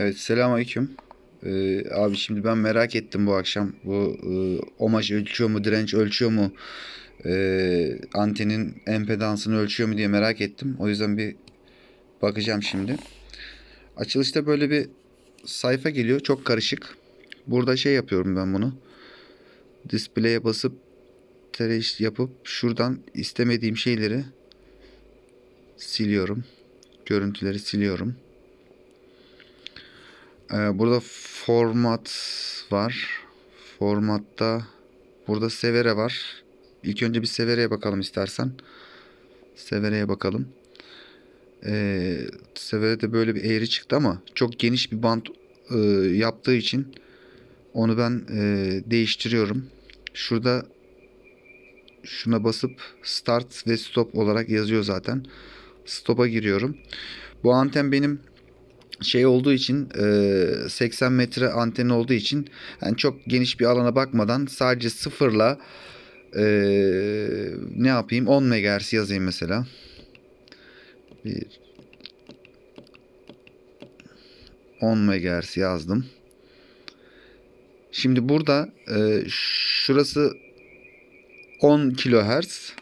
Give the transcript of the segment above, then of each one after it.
Evet selamünaleyküm. Ee, abi şimdi ben merak ettim bu akşam. Bu e, omaj ölçüyor mu, direnç ölçüyor mu? Ee, antenin empedansını ölçüyor mu diye merak ettim. O yüzden bir bakacağım şimdi. Açılışta böyle bir sayfa geliyor. Çok karışık. Burada şey yapıyorum ben bunu. Display'e basıp tereş yapıp şuradan istemediğim şeyleri siliyorum. Görüntüleri siliyorum. Ee, burada format var. Formatta burada Severe var. İlk önce bir Severe'ye bakalım istersen. Severe'ye bakalım. Ee, Severe'de böyle bir eğri çıktı ama çok geniş bir bant e, yaptığı için onu ben e, değiştiriyorum. Şurada şuna basıp start ve stop olarak yazıyor zaten. Stop'a giriyorum. Bu anten benim şey olduğu için e, 80 metre anten olduğu için yani çok geniş bir alana bakmadan sadece sıfırla e, ne yapayım 10 MHz yazayım mesela. Bir 10 MHz yazdım. Şimdi burada e, şurası 10 kHz.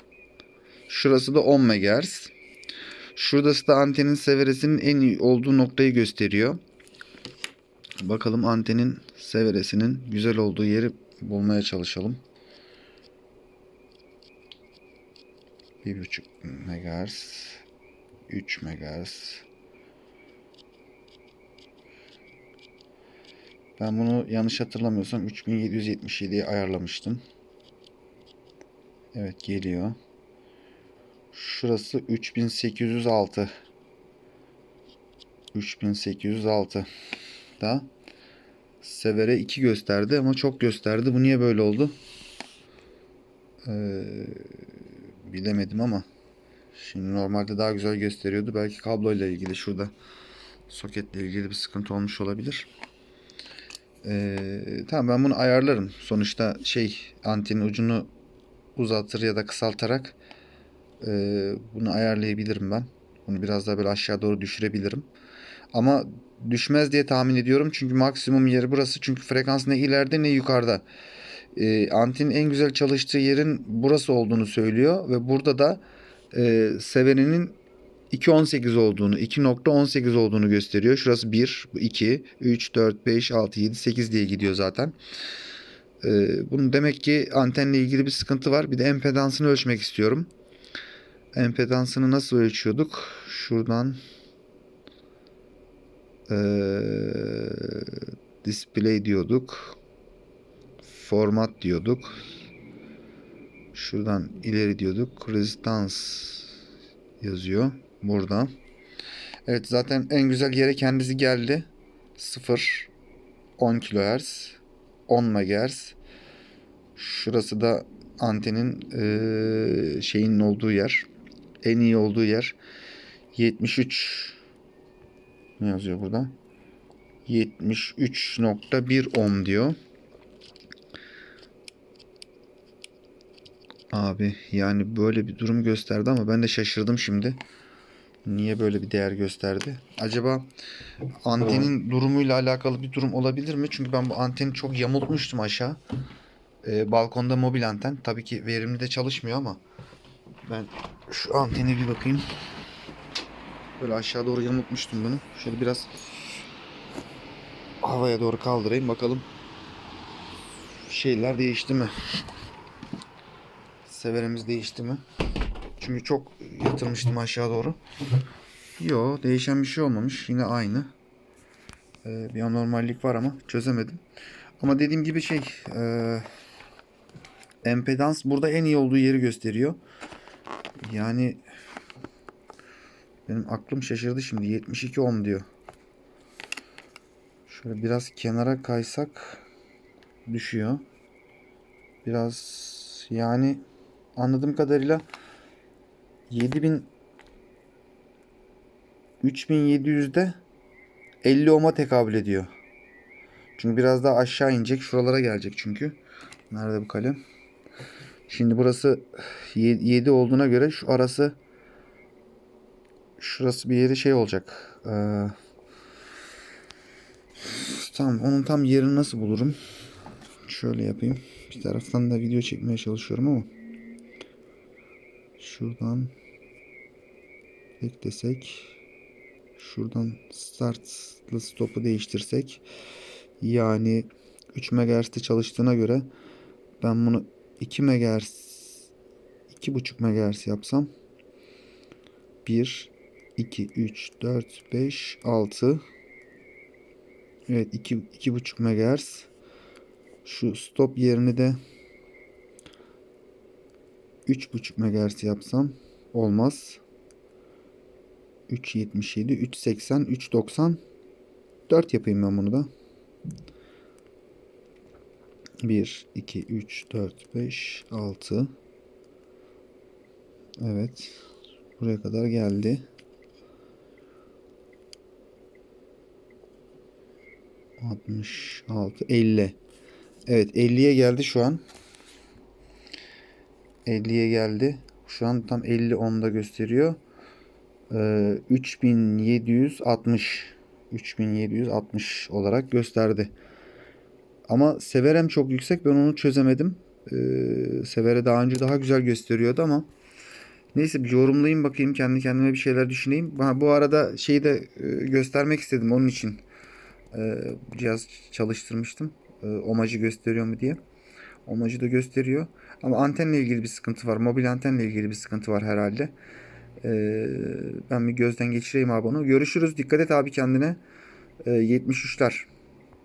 Şurası da 10 MHz. Şurası da antenin severesinin en iyi olduğu noktayı gösteriyor. Bakalım antenin severesinin güzel olduğu yeri bulmaya çalışalım. 1.5 MHz 3 MHz Ben bunu yanlış hatırlamıyorsam 3777'ye ayarlamıştım. Evet geliyor. Şurası 3806. 3806 da Severe 2 gösterdi ama çok gösterdi. Bu niye böyle oldu? Ee, bilemedim ama şimdi normalde daha güzel gösteriyordu. Belki kabloyla ilgili şurada soketle ilgili bir sıkıntı olmuş olabilir. Ee, tamam ben bunu ayarlarım. Sonuçta şey antenin ucunu uzatır ya da kısaltarak ee, bunu ayarlayabilirim ben. Bunu biraz daha böyle aşağı doğru düşürebilirim. Ama düşmez diye tahmin ediyorum. Çünkü maksimum yeri burası. Çünkü frekans ne ileride ne yukarıda. Ee, antenin en güzel çalıştığı yerin burası olduğunu söylüyor. Ve burada da e, severenin 2.18 olduğunu, 2.18 olduğunu gösteriyor. Şurası 1, 2, 3, 4, 5, 6, 7, 8 diye gidiyor zaten. Ee, bunun demek ki antenle ilgili bir sıkıntı var. Bir de empedansını ölçmek istiyorum. Empedansını nasıl ölçüyorduk? Şuradan ee, display diyorduk. Format diyorduk. Şuradan ileri diyorduk. Resistance yazıyor. Burada. Evet zaten en güzel yere kendisi geldi. 0 10 kHz 10 MHz Şurası da antenin ee, şeyinin olduğu yer. En iyi olduğu yer. 73 ne yazıyor burada? 73.1 ohm diyor. Abi yani böyle bir durum gösterdi ama ben de şaşırdım şimdi. Niye böyle bir değer gösterdi? Acaba antenin durumuyla alakalı bir durum olabilir mi? Çünkü ben bu anteni çok yamultmuştum aşağı. Ee, balkonda mobil anten. Tabii ki verimli de çalışmıyor ama ben şu antene bir bakayım. Böyle aşağı doğru yamultmuştum bunu. Şöyle biraz havaya doğru kaldırayım bakalım. Şeyler değişti mi? Severimiz değişti mi? Çünkü çok yatırmıştım aşağı doğru. Yo değişen bir şey olmamış. Yine aynı. Ee, bir anormallik var ama çözemedim. Ama dediğim gibi şey e, empedans burada en iyi olduğu yeri gösteriyor. Yani benim aklım şaşırdı şimdi. 72 ohm diyor. Şöyle biraz kenara kaysak düşüyor. Biraz yani anladığım kadarıyla 7000 3700'de 50 ohm'a tekabül ediyor. Çünkü biraz daha aşağı inecek. Şuralara gelecek çünkü. Nerede bu kalem? Şimdi burası 7 olduğuna göre şu arası şurası bir yeri şey olacak. Ee, Tamam onun tam yerini nasıl bulurum? Şöyle yapayım. Bir taraftan da video çekmeye çalışıyorum ama. Şuradan beklesek. Şuradan startlı stop'u değiştirsek. Yani 3 MHz'de çalıştığına göre ben bunu 2 MHz 2.5 MHz yapsam 1 2 3 4 5 6 Evet 2 2.5 MHz şu stop yerini de 3.5 MHz yapsam olmaz. 3.77, 3.80, 3.90 4 yapayım ben bunu da. 1, 2, 3, 4, 5, 6 Evet. Buraya kadar geldi. 66, 50. Evet 50'ye geldi şu an. 50'ye geldi. Şu an tam 50 onda gösteriyor. Ee, 3760 3760 olarak gösterdi. Ama Severem çok yüksek. Ben onu çözemedim. Ee, Severe daha önce daha güzel gösteriyordu ama neyse bir yorumlayayım bakayım kendi kendime bir şeyler düşüneyim. Ha, bu arada şeyi de e, göstermek istedim onun için. Ee, cihaz çalıştırmıştım. Ee, omajı gösteriyor mu diye. Omajı da gösteriyor. Ama antenle ilgili bir sıkıntı var. Mobil antenle ilgili bir sıkıntı var herhalde. Ee, ben bir gözden geçireyim abi onu. Görüşürüz. Dikkat et abi kendine. Ee, 73'ler.